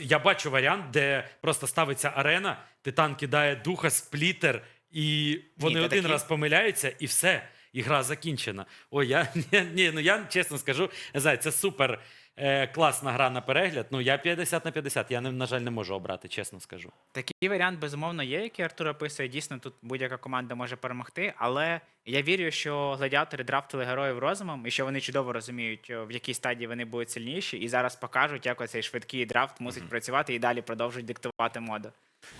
Я бачу варіант, де просто ставиться арена, титан кидає духа, сплітер, і вони Ні, один такі- раз помиляються, і все. І гра закінчена. Ой, я ні, ні, ну я чесно скажу, не знаю, це супер е, класна гра на перегляд. Ну я 50 на 50. Я не- на жаль не можу обрати, чесно скажу. Такий варіант, безумовно, є, який Артур описує. Дійсно, тут будь-яка команда може перемогти. Але я вірю, що гладіатори драфтили героїв розумом і що вони чудово розуміють, о, в якій стадії вони будуть сильніші, і зараз покажуть, як оцей швидкий драфт мусить працювати і далі продовжують диктувати моду.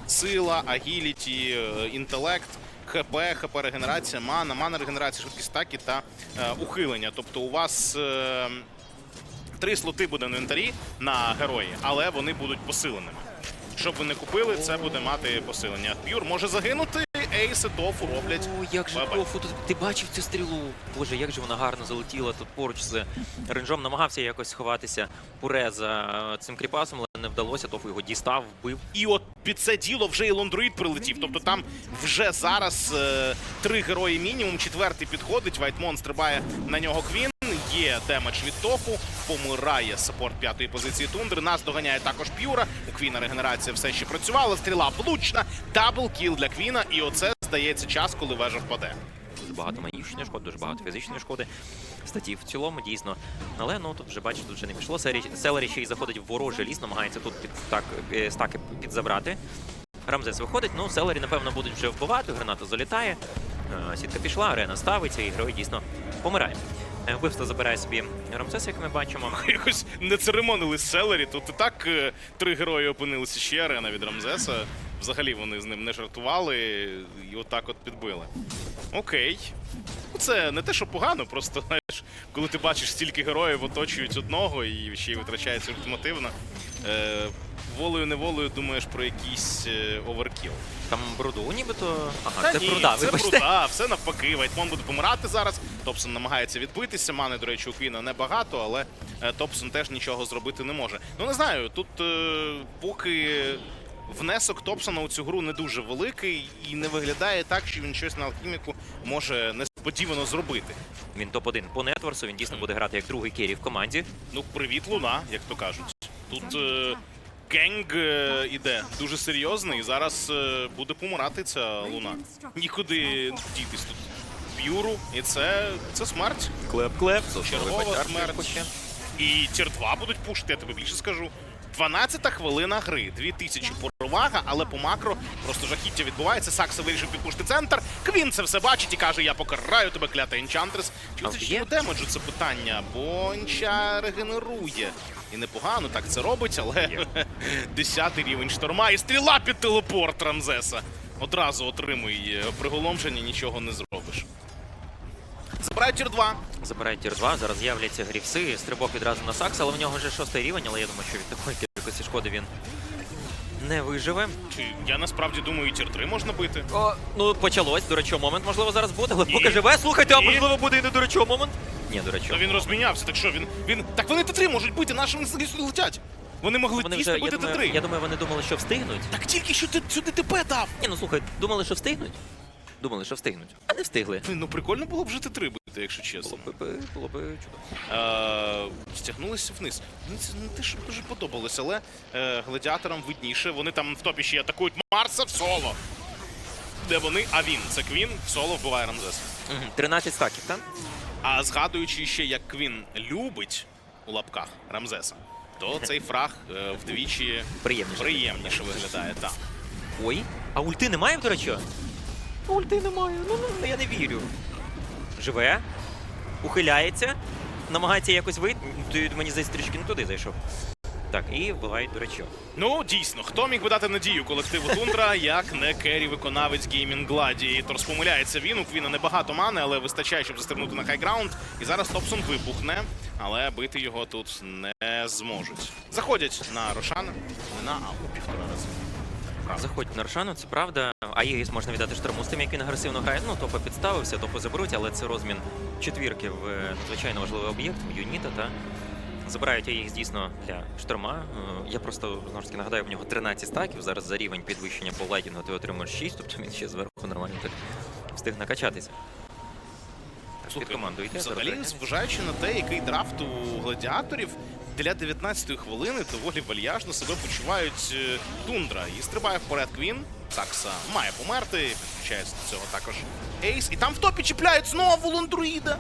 Сила, агіліті, е, інтелект, ХП, ХП регенерація, мана, мана регенерація, швидкість атаки та е, ухилення. Тобто у вас е, три слоти буде в інвентарі на герої, але вони будуть посиленими. Щоб ви не купили, це буде мати посилення. П'юр може загинути, ейси тофу роблять. О, як же Бабай. тофу тут. Ти бачив цю стрілу? Боже, як же вона гарно залетіла тут поруч з ренджом. Намагався якось сховатися пуре за цим кріпасом, але не вдалося. Тофу його дістав, вбив. І от під це діло вже і лондроїд прилетів. Тобто там вже зараз е, три герої мінімум. Четвертий підходить. Вайтмон стрибає на нього квін. Є демедж від тофу. Помирає саппорт п'ятої позиції тундри. Нас доганяє також п'юра. У Квіна регенерація все ще працювала. Стріла влучна. Дабл кіл для Квіна. І оце здається час, коли вежа впаде. Дуже багато магічної шкоди, дуже багато фізичної шкоди. Статті в цілому дійсно. Але ну тут вже бачите, тут вже не пішло. Селері, Селері ще й заходить в ворожий ліс, намагається тут під так е, стаки підзабрати. Рамзес виходить. Ну, Селері, напевно, будуть вже вбивати. Граната залітає. Е, Сітка пішла, арена ставиться, і герой дійсно помирає. Е, Вбивство забирає собі Рамзес, як ми бачимо. Якось не церемонили Селері. Тут і так е, три герої опинилися ще арена від Рамзеса. Взагалі вони з ним не жартували і отак от підбили. Окей. Це не те, що погано, просто знаєш, коли ти бачиш стільки героїв оточують одного і ще й витрачається ультимативно. Е, волею неволею думаєш про якийсь е, оверкіл. Там бруду, нібито. Ага, Та це ні, бруда, це вибачте. бруда, все навпаки. Вайтмон буде помирати зараз. Топсон намагається відбитися. Мани, до речі, у Квіна небагато, але е, Топсон теж нічого зробити не може. Ну не знаю, тут е, поки внесок Топсона у цю гру не дуже великий і не виглядає так, що він щось на алхіміку може несподівано зробити. Він топ-1 по нетворсу, він дійсно буде грати як другий керрі в команді. Ну, привіт, луна, як то кажуть. Тут е, Кенг е, іде дуже серйозний, зараз е, буде помирати ця луна. Нікуди дітись тут. П'юру, і це, це смерть. Клеп-клеп, Чергова смерть. І тір 2 будуть пушити, я тобі більше скажу. 12-та хвилина гри, 2000 перевага, але по макро просто жахіття відбувається. Сакса вирішив підпушити центр. Квін це все бачить і каже: Я покараю тебе, клята Енчантрес. Чи це ще демеджу це питання? Бо Енча регенерує. І непогано так це робить, але 10 рівень шторма і стріла під телепорт Рамзеса. Одразу отримуй приголомшення, нічого не зробиш. Забирають тір 2. Забирають тір 2, зараз з'являться грівси, стрибок відразу на Сакса, але в нього вже шостий рівень, але я думаю, що від такої кількості шкоди він не виживе. Чи я насправді думаю, і тір 3 можна бити. О, ну почалось, до речі, момент, можливо, зараз буде, але Ні. поки живе, слухайте, а можливо буде і не до речі, момент. Ні, до речі. Та він розмінявся, так що він. він. Так вони Т3 можуть бити, наші летять. Вони могли Вони я бити Т3. я думаю, вони думали, що встигнуть. Так тільки що ти сюди ТП дав. Ні, ну слухай, думали, що встигнуть. Думали, що встигнуть, а не встигли. Ну прикольно було б вже Т3 бити, якщо Було чесно. б, було б чудово. Е, стягнулися вниз. Це не те, що дуже подобалось, але е, гладіаторам видніше. Вони там в топі ще атакують Марса в соло. Де вони? А він, це Квін, соло вбиває Рамзес. 13 стаків, так? А згадуючи ще, як Квін любить у лапках Рамзеса, то цей фраг е, вдвічі Приємніше. приємніше виглядає. Так. Ой, а ульти немає, до речі? Ульти немає, ну, ну я не вірю. Живе, ухиляється, намагається якось вийти. Ти мені здається, трішки не туди зайшов. Так, і вбивають, речі. Ну, дійсно, хто міг би дати надію колективу Тундра, як не керрі виконавець Gaming Gladiators. Помиляється він, у Квіна небагато мани, але вистачає, щоб застрибнути на хайграунд. І зараз Топсон вибухне, але бити його тут не зможуть. Заходять на Рошана, не на а півтора рази. Заходять на Рошану, це правда. А ЄС можна віддати шторму з тим, як він агресивно грає. Ну, топа підставився, топу заберуть, але це розмін четвірки в е, надзвичайно важливий об'єкт, юніта, та забирають їх дійсно для шторма. Е, Я просто знову ж таки нагадаю, в нього 13 стаків. Зараз за рівень підвищення по лайдінгу ти отримуєш 6, тобто він ще зверху нормально так встиг накачатися. Слухай, команду йде. взагалі, зважаючи на те, який драфт у гладіаторів, для 19-ї хвилини доволі вальяжно себе почувають е, Тундра. І стрибає вперед Квін. Сакса має померти, підключається до цього також Ейс. І там в топі чіпляють знову лондруїда.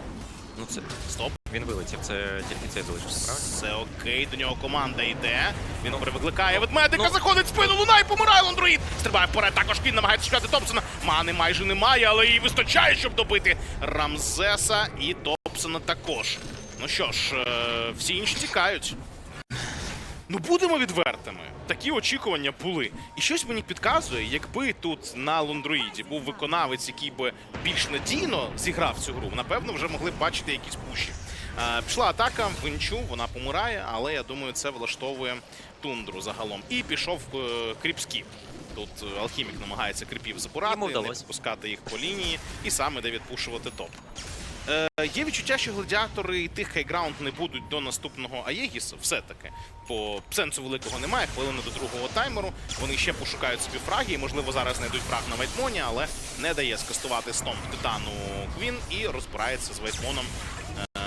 Ну це Стоп. він вилетів, це тільки цей залишився, правильно? Все окей, до нього команда йде. Він перевикликає ведмедика, ну. заходить в спину, луна і помирає лондруїд. Стрибає вперед, також він намагається шукати Топсона. Мани майже немає, але її вистачає, щоб добити Рамзеса і Топсона також. Ну що ж, е, всі інші тікають. Ну будемо відвертими. Такі очікування були. І щось мені підказує, якби тут на Лондроїді був виконавець, який би більш надійно зіграв цю гру, напевно, вже могли б бачити якісь пуші. Е, пішла атака в інчу, вона помирає, але я думаю, це влаштовує тундру загалом. І пішов е, кріпскіп. Тут алхімік намагається кріпів забирати, не пускати їх по лінії, і саме де відпушувати топ. Е, є відчуття, що гладіатори і тих хайграунд не будуть до наступного Аєгіса. Все-таки. По сенсу великого немає. Хвилина до другого таймеру. Вони ще пошукають собі фраги. І, можливо, зараз знайдуть фраг на Вайтмоні, але не дає скастувати стомп титану Квін і розбирається з Вайтмоном е,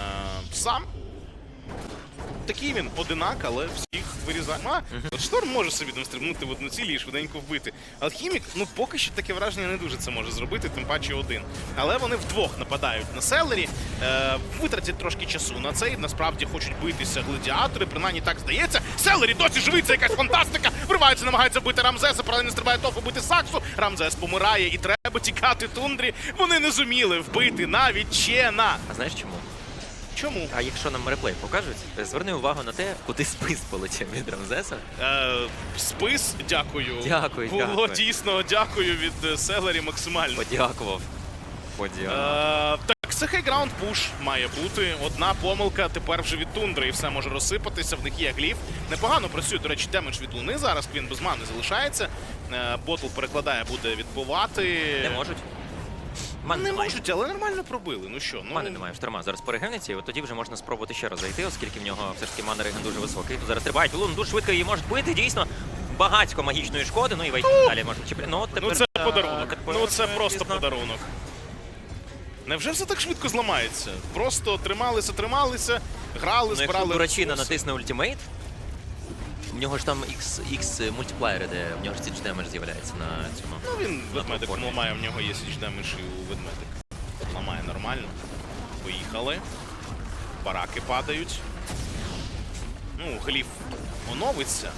сам. Такий він одинак, але всіх вирізає. А, от шторм може собі там стрибнути в одну ціль і швиденько вбити. Алхімік, ну поки що таке враження не дуже це може зробити, тим паче один. Але вони вдвох нападають на селері, е, витратять трошки часу на це і насправді хочуть битися гладіатори, принаймні так здається. Селері досі живий, це якась фантастика. Вривається, намагається бити Рамзеса, паралельно стрибає тофу бити Саксу. Рамзес помирає і треба тікати тундрі. Вони не зуміли вбити навіть Чена. А знаєш чому? Чому? А якщо нам реплей покажуть, зверни увагу на те, куди спис полетів від Рамзеса. Е, спис, дякую. Дякую, Було дякую. дійсно дякую від е, Селері максимально. Подякував. Подякував. Е, так, це хайграунд пуш має бути. Одна помилка тепер вже від тундри, і все може розсипатися. В них є гліф. Непогано працює, до речі, демедж від луни зараз. Він без мани залишається. Е, ботл перекладає, буде відбивати. Не можуть. Мани Не немає. можуть, але нормально пробили. Ну що, ну Мани немає, шторма зараз перегинеться, і от тоді вже можна спробувати ще раз зайти, оскільки в нього все ж таки мана реген дуже високий. Тут зараз стрибають лун, дуже швидко її можуть бити, дійсно. Багатько магічної шкоди, ну і вейт далі можна чіпляти. Ну, от тепер, Ну це е, подарунок. тепер, Ну це е, просто дійсно. подарунок. Невже все так швидко зламається? Просто трималися, трималися, грали, Ну, якщо збирали. Дурачина ресурси. натисне ультимейт, в нього ж там X, X мультиплеєри, де в нього ж ці демедж з'являється на цьому. Ну він ведмедик платформі. ламає, в нього є січ демедж і у ведмедик. Ламає нормально. Поїхали. Бараки падають. Ну, гліф оновиться,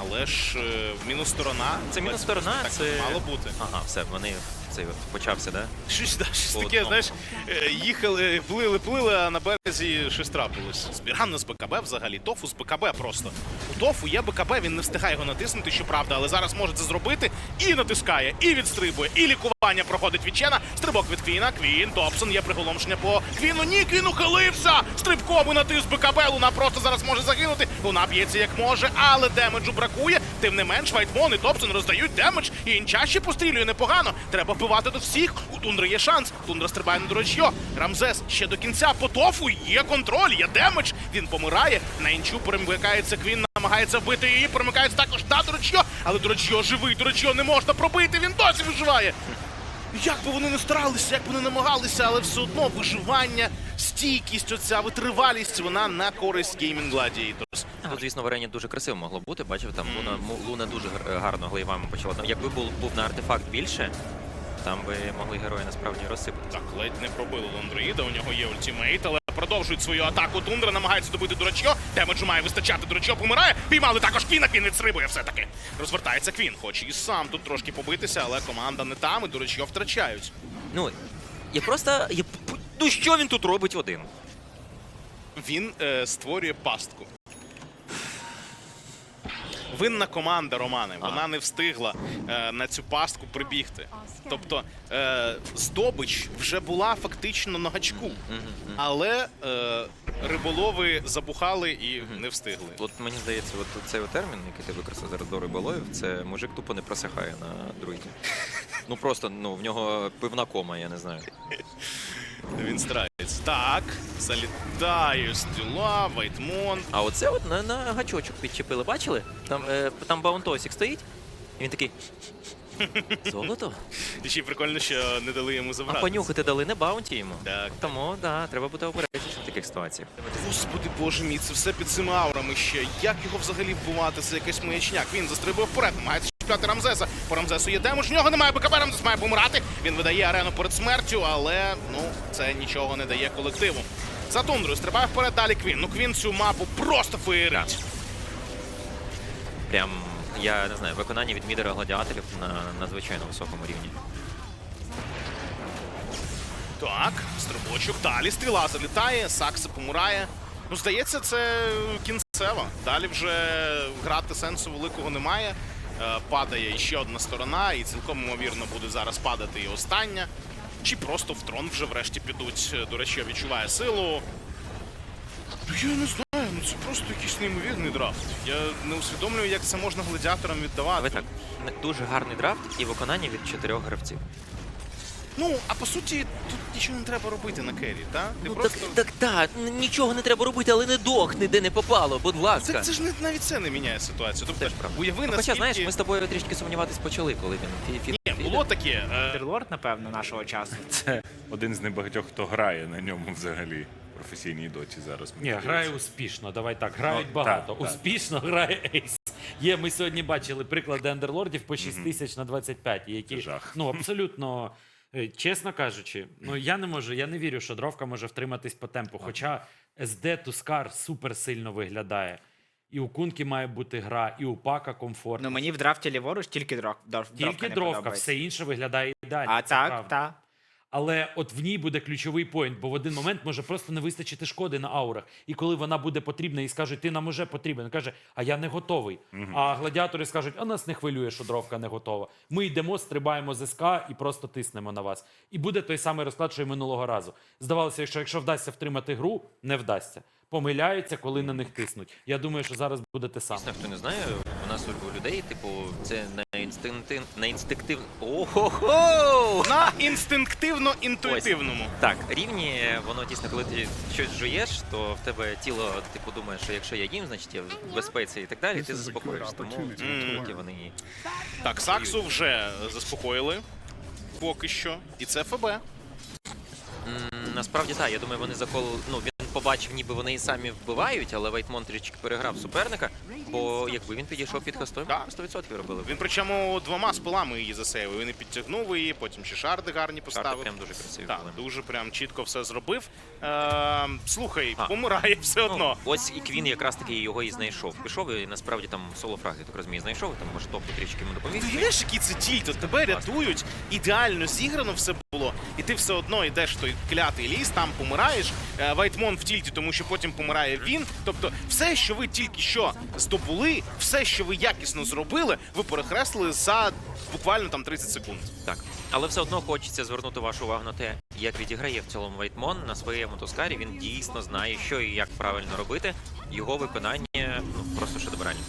але ж е, мінус сторона. Це мінус сторона, так це мало бути. Ага, все, вони цей от почався, да? Щось, да, щось таке, одному. знаєш, е, їхали, плили, плили, а на березі щось трапилось. Збірган з БКБ взагалі, тофу з БКБ просто. У тофу є БКБ, він не встигає його натиснути, щоправда, але зараз може це зробити і натискає, і відстрибує, і лікування проходить від Чена. Стрибок від Квіна, Квін, Топсон, є приголомшення по Квіну. Ні, Квін ухилився! Стрибковий натис БКБ, Луна просто зараз може загинути. Луна б'ється як може, але демеджу бракує. Тим не менш, Вайтмон і Топсон роздають демедж, і інчаще пострілює непогано. Треба вбивати до всіх. У Тундри є шанс. Тундра стрибає на дурачьо. Рамзес ще до кінця по тофу є контроль, є демедж. Він помирає. На інчу перемикається Квін, намагається вбити її. Перемикається також на дурачьо, але дурачьо живий, дурачьо не можна пробити. Він досі виживає. Як би вони не старалися, як би не намагалися, але все одно виживання, стійкість, оця витривалість, вона на користь Gaming Gladiators. Тут, звісно, в арені дуже красиво могло бути. Бачив, там Луна, Луна дуже гар- гарно глейвами почала. Там, якби був, був на артефакт більше, там би могли герої насправді розсипати. Так, ледь не пробили Лондроїда, у нього є ультимейт, але продовжують свою атаку. Тундра намагається добити дурачьо. Демеджу має вистачати, дурачьо помирає. Піймали також Квіна, Квін відстрибує все-таки. Розвертається Квін, хоче і сам тут трошки побитися, але команда не там, і дурачьо втрачають. Ну, я просто. Я... Ну що він тут робить один? Він е, створює пастку. Винна команда Романи. Вона не встигла е, на цю пастку прибігти. Тобто е, здобич вже була фактично на гачку, але е, риболови забухали і не встигли. От мені здається, от цей от термін, який ти використав зараз до риболовів, це мужик тупо не просихає на друїді. Ну просто ну в нього пивна кома, я не знаю. Він старається. Так, залітає стіла, Вайтмон. А оце от на, на гачочок підчепили, бачили? Там, е, там баунтосик стоїть, і він такий. Золото? І ще й прикольно, що не дали йому А забрати. понюхати дали не баунті йому. Так. Тому да, треба бути обережнішим в таких ситуаціях. Господи боже мій, це все під цими аурами ще. Як його взагалі вбивати? Це якийсь маячняк. Він застрибує вперед, намагається чіпляти Рамзеса. По Рамзесу є демедж, в нього немає БКБ, Рамзес має помирати. Він видає арену перед смертю, але ну це нічого не дає колективу. За тундрою стрибає вперед далі Квін. Ну Квін цю мапу просто феєрить. Прям, я не знаю, виконання від мідера гладіаторів на надзвичайно високому рівні. Так, стрибочок, далі стріла залітає, Сакса помирає. Ну, здається, це кінцева. Далі вже грати сенсу великого немає. Е, Падає ще одна сторона, і цілком ймовірно буде зараз падати і остання. Чи просто в трон вже врешті підуть. Е, До речі, відчуває силу. Ну, Я не знаю, ну це просто якийсь неймовірний драфт. Я не усвідомлюю, як це можна гладіаторам віддавати. Ви так, дуже гарний драфт і виконання від чотирьох гравців. Ну, а по суті, тут нічого не треба робити на кері, так? Ти Ну просто... так, так, так, н- нічого не треба робити, але не дохни, де не попало, будь ласка. Це, це ж не, навіть це не міняє ситуацію. Тобто, Теж правда. уяви, Ну, наскільки... Хоча, знаєш, ми з тобою трішки сумніватись почали, коли він фі- фі- Ні, було таке. Е, Андерлорд, напевно, нашого часу. Це один з небагатьох, хто грає на ньому взагалі в професійній доті зараз. Ні, грає успішно, давай так. Грають Ну, багато. так, так. Успішно грає Ейс. Є, ми сьогодні бачили приклади андерлордів по 6 тисяч на 25, які жах. ну абсолютно. Е, Чесно кажучи, ну я не можу, я не вірю, що дровка може втриматись по темпу. Хоча СД Тускар супер сильно виглядає. І у Кунки має бути гра, і у Пака комфортно. Ну мені в драфті ліворуч тільки дров, дров, Тільки дровка не дровка, подобається. все інше виглядає ідеально. А це так, правда. так. Але от в ній буде ключовий поінт, бо в один момент може просто не вистачити шкоди на аурах. І коли вона буде потрібна, і скажуть, ти нам уже потрібен. Він каже, а я не готовий. А гладіатори скажуть, а нас не хвилює, що дровка не готова. Ми йдемо, стрибаємо з СК і просто тиснемо на вас. І буде той самий розклад, що й минулого разу. Здавалося, що якщо вдасться втримати гру, не вдасться. Помиляються, коли на них тиснуть. Я думаю, що зараз буде те саме. Хто не знає, нас у людей, типу, це на інстинктив... на інстинктив... Ого-го! на інстинктивно-інтуїтивному. Так, рівні, воно дійсно, коли ти щось жуєш, то в тебе тіло, типу, думає, що якщо я їм, значить я в безпеці і так далі, ти заспокоїшся. Тому ці вони Так, Саксу вже заспокоїли. Поки що. І це ФБ. Насправді так, я думаю, вони закол. Ну побачив, ніби вони і самі вбивають, але трішки переграв суперника. Бо якби він підійшов під хостом, Так. 100% робили. Він причому двома спилами її засейвив. Він і підтягнув її, потім ще шарди гарні поставив. прям дуже красиві Так, були. дуже прям чітко все зробив. Е, слухай, А. помирає все одно. Ну, ось і Квін якраз таки його і знайшов. Пішов і насправді там соло фраг, я так розумію, знайшов, там може топ трішки йому допоміг. Ти уявляєш, який це тільт? От тебе рятують, ідеально зіграно все було, і ти все одно йдеш той клятий ліс, там помираєш. Е, Вайтмон в тільті, тому що потім помирає він. Тобто, все, що ви тільки що здобули, все, що ви якісно зробили, ви перехреслили за буквально там 30 секунд. Так. Але все одно хочеться звернути вашу увагу на те, як відіграє в цілому Вейтмон на своєму тускарі. Він дійсно знає, що і як правильно робити. Його виконання ну просто шедевральне.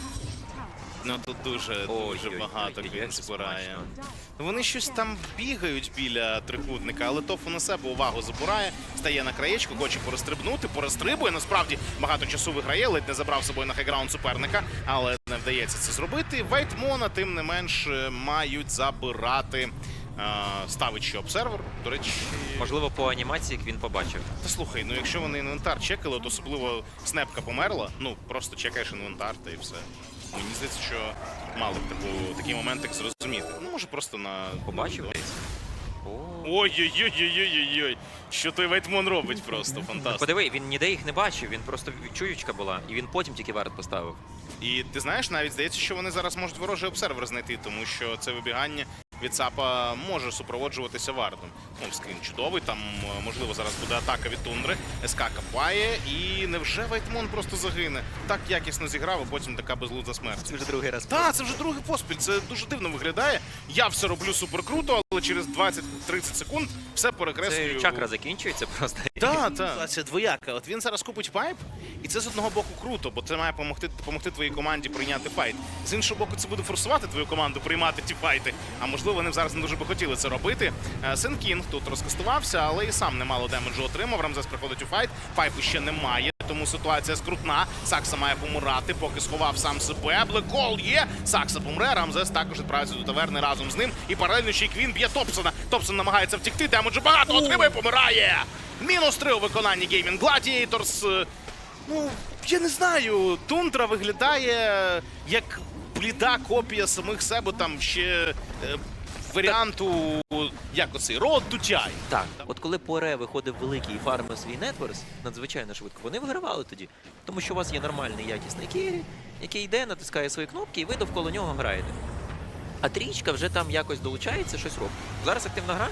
Ну тут дуже дуже багато він збирає. смачно. Вони щось там бігають біля трикутника, але Тофу на себе увагу забирає, стає на краєчку, хоче порозстрибнути, порозстрибує. Насправді багато часу виграє, ледь не забрав з собою на хайграунд суперника, але не вдається це зробити. Вейтмона, тим не менш, е, мають забирати. е, Ставить ще обсервер. До речі, Можливо, по анімації як він побачив. та слухай, ну якщо вони інвентар чекали, от особливо снепка померла, ну просто чекаєш інвентар та і все. Мені здається, що мало б таку, такий моментик зрозуміти. Ну, може, просто на Побачив. Ой-ой-ой-ой-ой-ой. Що той Вейтмон робить просто фантастика. Подиви, він ніде їх не бачив, він просто чуючка була, і він потім тільки варт поставив. І ти знаєш, навіть здається, що вони зараз можуть ворожий обсервер знайти, тому що це вибігання від САПа може супроводжуватися вардом. Ну, скрін чудовий, там е, можливо зараз буде атака від тундри. СК капає, і невже Вайтмон просто загине? Так якісно зіграв, а потім така безлуза смерть. Це вже другий раз. Так, це вже другий поспіль. Це дуже дивно виглядає. Я все роблю супер круто, але через 20-30 секунд все перекреслюю. Це чакра закінчується просто. Так, так. Це двояка. От він зараз купить пайп, і це з одного боку круто, бо це має допомогти, допомогти твоїй команді прийняти файт. З іншого боку, це буде форсувати твою команду приймати ті файти. А можливо, вони зараз не дуже би хотіли це робити. Е, Сен Кінг тут розкастувався, але і сам немало демеджу отримав. Рамзес приходить у файт. Пайпу ще немає. Тому ситуація скрутна. Сакса має помирати, поки сховав сам себе. Блекол є. Сакса помре. Рамзес також відправиться до таверни разом з ним. І паралельно ще й Квін б'є Топсона. Топсон намагається втекти. Демеджу багато отримує, помирає. Мінус три у виконанні Gaming Gladiators. Е, Ну, я не знаю. Тундра виглядає як бліда копія самих себе. Там ще е, варіанту, як оцей Road to Так, от коли Поре виходив великий і фармив свій нетворс надзвичайно швидко, вони вигравали тоді. Тому що у вас є нормальний якісний керрі, який йде, натискає свої кнопки, і ви довкола нього граєте. А трічка вже там якось долучається, щось робить. Зараз активна гра.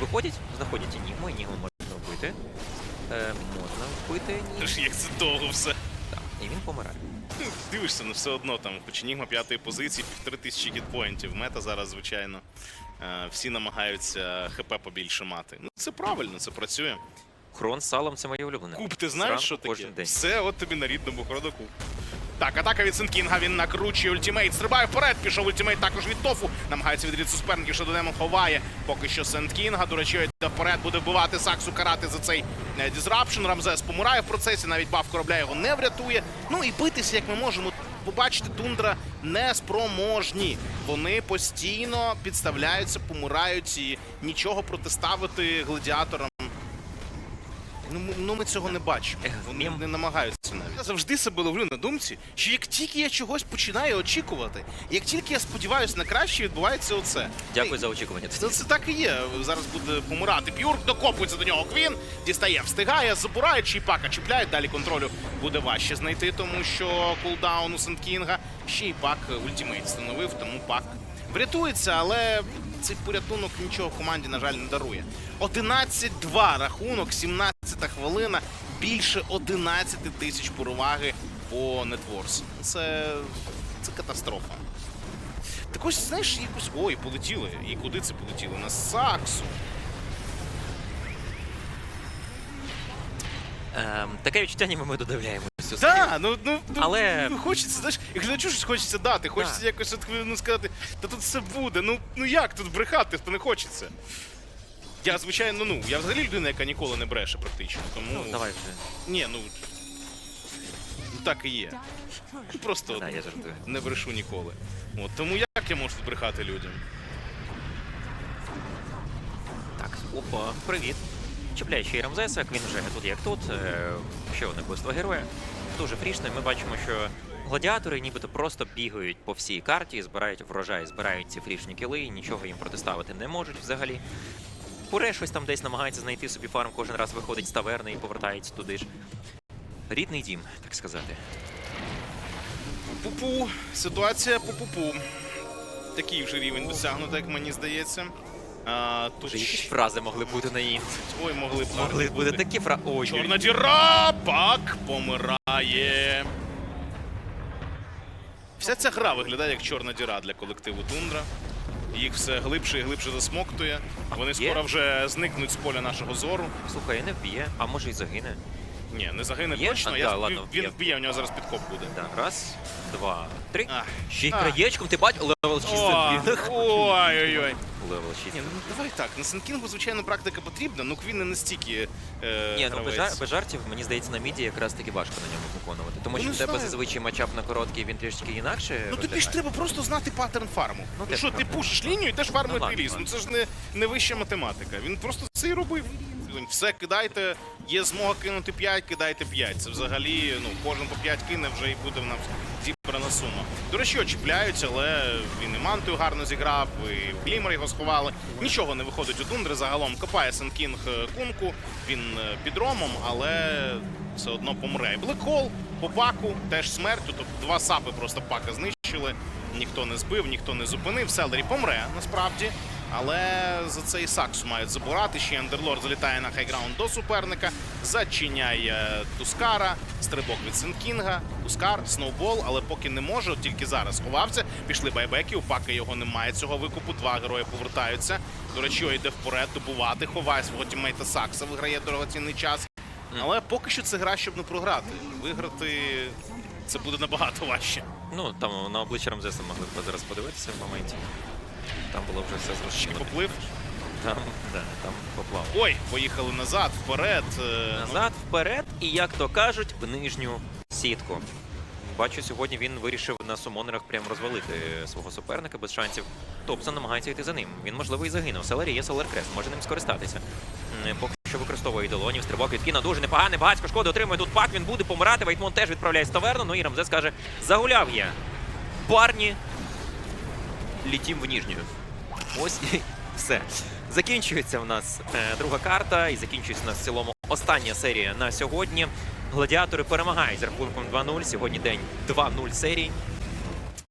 Виходять, знаходять Енігму, Енігму можна вбити. Е, можна вбити Енігму. Тож як це довго все. Так, і він помирає. Ну, Дивишся, ну все одно там, хоч Енігма п'ятої позиції, півтори тисячі гітпоінтів. Мета зараз, звичайно. Е, Всі намагаються ХП побільше мати. Ну це правильно, це працює. Хрон з салом це моє улюблене. Куб, ти знаєш, що таке? день. Все, от тобі на рідному хроноку. Так, атака від Сенкінга, він накручує ультимейт, стрибає вперед, пішов ультимейт також від Тофу. Намагається відрізати суперників, що до нього ховає. Поки що Сенткінга, до речі, вперед, буде вбивати Саксу, карати за цей е, дізрапшн. Рамзес помирає в процесі, навіть баф корабля його не врятує. Ну і битися, як ми можемо. Побачити, тундра неспроможні. Вони постійно підставляються, помирають і нічого протиставити гладіаторам Ну, ну ми цього не бачимо. Вони не намагаються навіть. Я завжди себе ловлю на думці, що як тільки я чогось починаю очікувати, як тільки я сподіваюся на краще, відбувається оце. Дякую за очікування. Це, це так і є. Зараз буде помирати. Б'юрк докопується до нього. Квін дістає, встигає, забирає чіпака, чіпляють. Далі контролю буде важче знайти, тому що кулдаун у Сенткінга ще й пак ультимейт встановив, тому пак врятується, але цей порятунок нічого команді, на жаль, не дарує. 11-2 рахунок, 17-та хвилина, більше 11 тисяч переваги по нетворс. Це, це катастрофа. Так ось, знаєш, якось. Ой, полетіли. І куди це полетіли? На Саксу. Ем, таке відчуття, ніби ми додивляємося. Да, ну, ну, ну, Але- ну, хочеться, знаєш, і глядачу щось хочеться дати, хочеться якось от, ну, сказати, та тут все буде. Ну, ну як тут брехати, то не хочеться. Я, звичайно, ну, я взагалі людина, яка ніколи не бреше практично. Тому. Ну, давай вже. Ні, ну. ну, Так і є. Просто Да, я жартую. не брешу ніколи. От, тому як я можу тут брехати людям? Так, опа, привіт. Й Рамзеса, він вже тут як тут. Е, ще одне вбивство героя. Дуже фрішно. і Ми бачимо, що гладіатори нібито просто бігають по всій карті, збирають врожай, збирають ці фрішні кіли, і нічого їм протиставити не можуть взагалі. Пуре щось там десь намагається знайти собі фарм, кожен раз виходить з таверни і повертається туди ж. Рідний дім, так сказати. Пупу, ситуація пу-пу-пу. Такий вже рівень досягнуто, як мені здається. А, тут Вже якісь фрази могли бути на її. Ой, могли б Могли бути такі фрази. Ой, Чорна діра, пак помирає. Вся ця гра виглядає як чорна діра для колективу Тундра. Їх все глибше і глибше засмоктує. Вони скоро вже зникнуть з поля нашого зору. Слухай, не вб'є, а може й загине. Ні, не загине Є? точно. А, Я, да, він- ладно, він є. вб'є, у нього зараз підкоп буде. Так, раз, два, три. Ах. Ще й А. краєчком, ти бать, левел 6 О. Ой-ой-ой. Левел 6. Ні, ну давай так. На Сенкінгу, звичайно, практика потрібна, ну Квін не настільки. Е, Ні, ну без, жар, без жартів, мені здається, на міді якраз таки важко на ньому виконувати. Тому Ну, що не в тебе знаю. зазвичай матчап на короткий, він трішки інакше. Ну тобі ж виглядає. треба просто знати паттерн фарму. Ну, теж що, ти правда. пушиш лінію і теж фармуєш Ну, ладно, ліс. Ну ладно. це ж не, не вища математика. Він просто це і робив. Він Все кидайте, є змога кинути 5, кидайте 5. Це взагалі, ну, кожен по 5 кине вже і буде в нас зібрана сума. До речі, очіпляють, але він і мантою гарно зіграв, і Глімер його сховали. Нічого не виходить у Тундри. Загалом копає Сенкінг е, кунку. Він е, під ромом, але все одно помре. Блекхол по паку теж смерть. Тут два сапи просто пака знищили. Ніхто не збив, ніхто не зупинив. Селері помре насправді. Але за це і Саксу мають забирати. Ще Ендерлорд залітає на хайграунд до суперника. Зачиняє Тускара. Стрибок від Сенкінга. Тускар, сноубол, але поки не може, от тільки зараз сховався. Пішли байбеки. У пака його немає цього викупу. Два герої повертаються. До речі, йде вперед добувати. Ховає свого тіммейта Сакса. Виграє дорогоцінний час. Але поки що це гра, щоб не програти. Виграти це буде набагато важче. Ну, там на обличчя Рамзеса могли б зараз подивитися в моменті. Там було вже все зрозуміло. Поплив. Там, да, там поплав. Ой, поїхали назад, вперед. Е, Назад, вперед і, як то кажуть, в нижню сітку. Бачу, сьогодні він вирішив на сумонерах прям розвалити свого суперника без шансів. Топсон намагається йти за ним. Він, можливо, і загинув. Селері є Селер Крест, може ним скористатися. Поки що використовує долонів, стрибок від Кіна дуже непоганий, багатько шкоди отримує тут пак, він буде помирати. Вейтмон теж відправляє з таверну. Ну і Рамзес каже: загуляв я. Парні. Літім в нижню. Ось і все. Закінчується в нас е, друга карта, і закінчується в нас в цілому остання серія на сьогодні. Гладіатори перемагають з рахунком 2-0. Сьогодні день 2-0 серій.